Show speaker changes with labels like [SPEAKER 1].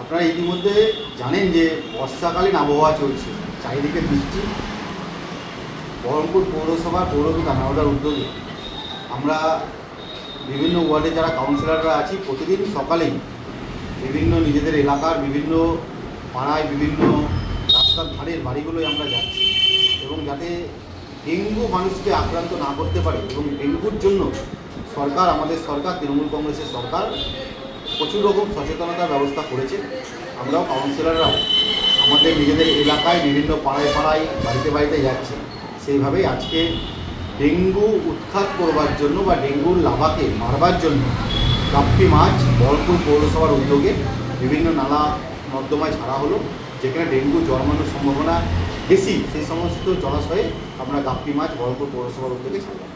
[SPEAKER 1] আপনারা ইতিমধ্যে জানেন যে বর্ষাকালীন আবহাওয়া চলছে, চারিদিকে বৃষ্টি। বহরমপুর পৌরসভার পৌরপিতা নাওদার উদ্যোগে। আমরা বিভিন্ন ওয়ার্ডে যারা কাউন্সিলররা আছি, প্রতিদিন সকালেই বিভিন্ন নিজেদের এলাকার বিভিন্ন পাড়ায় বিভিন্ন রাস্তার ধারের বাড়িগুলোয় আমরা যাচ্ছি। এবং যাতে ডেঙ্গু মানুষকে আক্রান্ত না করতে পারে এবং ডেঙ্গুর জন্য সরকার, আমাদের সরকার, তৃণমূল কংগ্রেসের সরকার প্রচুর রকম সচেতনতার ব্যবস্থা করেছে। আমরাও কাউন্সিলররাও আমাদের নিজেদের এলাকায় বিভিন্ন পাড়ায় পাড়ায়, বাড়িতে বাড়িতে যাচ্ছে। সেইভাবেই আজকে ডেঙ্গু উৎখাত করবার জন্য বা ডেঙ্গুর লাভাকে মারবার জন্য কাপ্পি মাছ বহরমপুর পৌরসভার উদ্যোগে বিভিন্ন নালা নর্দমায় ছাড়া হলো, যেখানে ডেঙ্গু জন্মানোর সম্ভাবনা বেশি, সেই সমস্ত জলাশয়ে আমরা গাপ্পি মাছ বহরমপুর পৌরসভার উদ্যোগে ছাড়লাম।